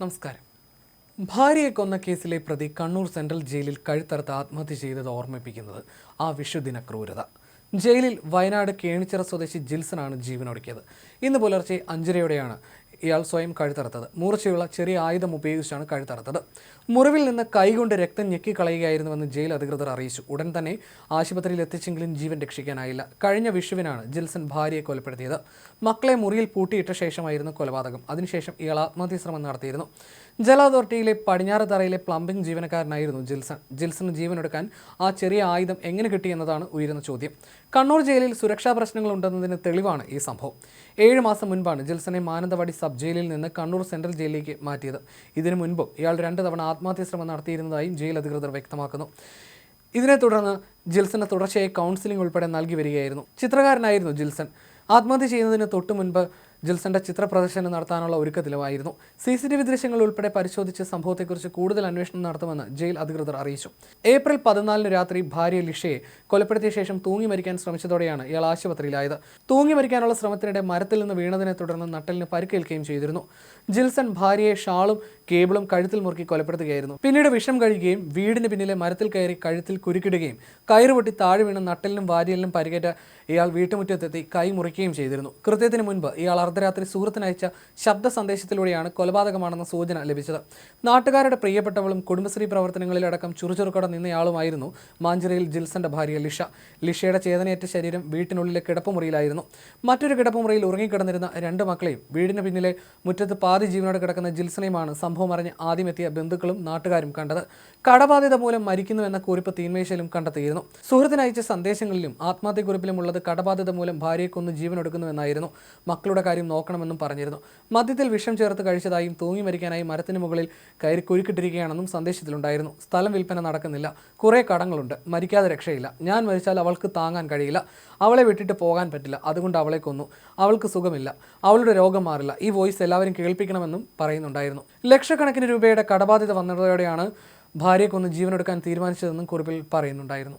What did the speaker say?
നമസ്കാരം. ഭാര്യയെ കൊന്ന കേസിലെ പ്രതി കണ്ണൂർ സെൻട്രൽ ജയിലിൽ കഴുത്തറുത്ത് ആത്മഹത്യ ചെയ്തത് ഓർമ്മിപ്പിക്കുന്നത് ആ വിഷുദിന ക്രൂരത ജയിലിൽ വയനാട് കേണിച്ചിറ സ്വദേശി ജിൽസനാണ് ജീവനൊടുക്കിയത്. ഇന്ന് പുലർച്ചെ അഞ്ചരയോടെയാണ് ഇയാൾ സ്വയം കഴുത്തറുത്തത്. മൂർച്ചയുള്ള ചെറിയ ആയുധം ഉപയോഗിച്ചാണ് കഴുത്തറുത്തത്. മുറിവിൽ നിന്ന് കൈകൊണ്ട് രക്തം ഞെക്കിക്കളയുകയായിരുന്നുവെന്ന് ജയിൽ അധികൃതർ അറിയിച്ചു. ഉടൻ തന്നെ ആശുപത്രിയിൽ എത്തിച്ചെങ്കിലും ജീവൻ രക്ഷിക്കാനായില്ല. കഴിഞ്ഞ വിഷുവിനാണ് ജിൽസൺ ഭാര്യയെ കൊലപ്പെടുത്തിയത്. മക്കളെ മുറിയിൽ പൂട്ടിയിട്ട ശേഷമായിരുന്നു കൊലപാതകം. അതിനുശേഷം ഇയാൾ ആത്മഹത്യ ശ്രമം നടത്തിയിരുന്നു. ജല അതോറിറ്റിയിലെ പടിഞ്ഞാറ് തറയിലെ പ്ലംബിംഗ് ജീവനക്കാരനായിരുന്നു ജിൽസൺ. ജിൽസന് ജീവനെടുക്കാൻ ആ ചെറിയ ആയുധം എങ്ങനെ കിട്ടിയെന്നതാണ് ഉയരുന്ന ചോദ്യം. കണ്ണൂർ ജയിലിൽ സുരക്ഷാ പ്രശ്നങ്ങൾ ഉണ്ടെന്നതിന് തെളിവാണ് ഈ സംഭവം. ഏഴ് മാസം മുൻപാണ് ജിൽസനെ മാനന്തവാടി സബ് ജയിലിൽ നിന്ന് കണ്ണൂർ സെൻട്രൽ ജയിലിലേക്ക് മാറ്റിയത്. ഇതിനു മുൻപും ഇയാൾ രണ്ട് തവണ ആത്മഹത്യാ ശ്രമം നടത്തിയിരുന്നതായും ജയിൽ അധികൃതർ വ്യക്തമാക്കുന്നു. ഇതിനെ തുടർന്ന് ജിൽസന് തുടർച്ചയായി കൗൺസിലിംഗ് ഉൾപ്പെടെ നൽകി വരികയായിരുന്നു. ചിത്രകാരനായിരുന്നു ജിൽസൺ ആത്മഹത്യ ചെയ്യുന്നതിന് തൊട്ടു മുൻപ് ജിൽസന്റെ ചിത്ര പ്രദർശനം നടത്താനുള്ള ഒരുക്കത്തിലുമായിരുന്നു. സി സി ടി വി ദൃശ്യങ്ങൾ ഉൾപ്പെടെ പരിശോധിച്ച് സംഭവത്തെക്കുറിച്ച് കൂടുതൽ അന്വേഷണം നടത്തുമെന്ന് ജയിൽ അധികൃതർ അറിയിച്ചു. ഏപ്രിൽ പതിനാലിന് രാത്രി ഭാര്യ ലിഷയെ കൊലപ്പെടുത്തിയ ശേഷം തൂങ്ങി മരിക്കാൻ ശ്രമിച്ചതോടെയാണ് ഇയാൾ ആശുപത്രിയിലായത്. തൂങ്ങി മരിക്കാനുള്ള ശ്രമത്തിനിടെ മരത്തിൽ നിന്ന് വീണതിനെ തുടർന്ന് നട്ടലിന് പരിക്കേൽക്കുകയും ചെയ്തിരുന്നു. ജിൽസൺ ഭാര്യയെ ഷാളും കേബിളും കഴുത്തിൽ മുറുക്കി കൊലപ്പെടുത്തുകയായിരുന്നു. പിന്നീട് വിഷം കഴിയുകയും വീടിന് പിന്നിലെ മരത്തിൽ കയറി കഴുത്തിൽ കുരുക്കിടുകയും കയറുപൊട്ടി താഴെ വീണ് നട്ടലിനും വാരിയലിനും പരിക്കേറ്റ ഇയാൾ വീട്ടുമുറ്റത്തെത്തി കൈ മുറിക്കുകയും ചെയ്തിരുന്നു. കൃത്യത്തിന് മുൻപ് ഇയാൾ അർദ്ധരാത്രി സുഹൃത്തിനയച്ച ശബ്ദ സന്ദേശത്തിലൂടെയാണ് കൊലപാതകമാണെന്ന സൂചന ലഭിച്ചത്. നാട്ടുകാരുടെ പ്രിയപ്പെട്ടവളും കുടുംബശ്രീ പ്രവർത്തനങ്ങളിലടക്കം ചുറുചുറുക്കട നിന്നയാളുമായിരുന്നു മാഞ്ചിറയിൽ ജിൽസന്റെ ഭാര്യ ലിഷ. ലിഷയുടെ ചേതനയേറ്റ ശരീരം വീട്ടിനുള്ളിലെ കിടപ്പുമുറിയിലായിരുന്നു. മറ്റൊരു കിടപ്പുമുറിയിൽ ഉറങ്ങിക്കിടന്നിരുന്ന രണ്ട് മക്കളെയും വീടിന് പിന്നിലെ മുറ്റത്ത് പാതി ജീവനോടെ കിടക്കുന്ന ജിൽസനെയുമാണ് സംഭവം അറിഞ്ഞ് ആദ്യമെത്തിയ ബന്ധുക്കളും നാട്ടുകാരും കണ്ടത്. കടബാധിത മൂലം മരിക്കുന്നുവെന്ന കുറിപ്പ് തീന്മേശയിലും കണ്ടെത്തിയിരുന്നു. സുഹൃത്തിനയച്ച സന്ദേശങ്ങളിലും ആത്മഹത്യക്കുറിപ്പിലും ഉള്ളത് കടബാധിത മൂലം ഭാര്യയെ കൊന്ന് ജീവനൊടുക്കുന്നുവെന്നായിരുന്നു മക്കളുടെ കാര്യം നോക്കണമെന്നും പറഞ്ഞിരുന്നു. മദ്യത്തിൽ വിഷം ചേർത്ത് കഴിച്ചതായും തൂങ്ങി മരിക്കാനായി മരത്തിന് മുകളിൽ കയറി കുരുക്കിട്ടിരിക്കുകയാണെന്നും സന്ദേശത്തിലുണ്ടായിരുന്നു. സ്ഥലം വിൽപ്പന നടക്കുന്നില്ല. കുറേ കടങ്ങളുണ്ട്. മരിക്കാതെ രക്ഷയില്ല. ഞാൻ മരിച്ചാൽ അവൾക്ക് താങ്ങാൻ കഴിയില്ല. അവളെ വിട്ടിട്ട് പോകാൻ പറ്റില്ല. അതുകൊണ്ട് അവളെ കൊന്നു. അവൾക്ക് സുഖമില്ല. അവളുടെ രോഗം മാറില്ല. ഈ വോയിസ് എല്ലാവരും കേൾപ്പിക്കണമെന്നും പറയുന്നുണ്ടായിരുന്നു. ലക്ഷക്കണക്കിന് രൂപയുടെ കടബാധ്യത വന്നതോടെയാണ് ഭാര്യയെ കൊന്ന് ജീവനെടുക്കാൻ തീരുമാനിച്ചതെന്നും കുറിപ്പിൽ പറയുന്നുണ്ടായിരുന്നു.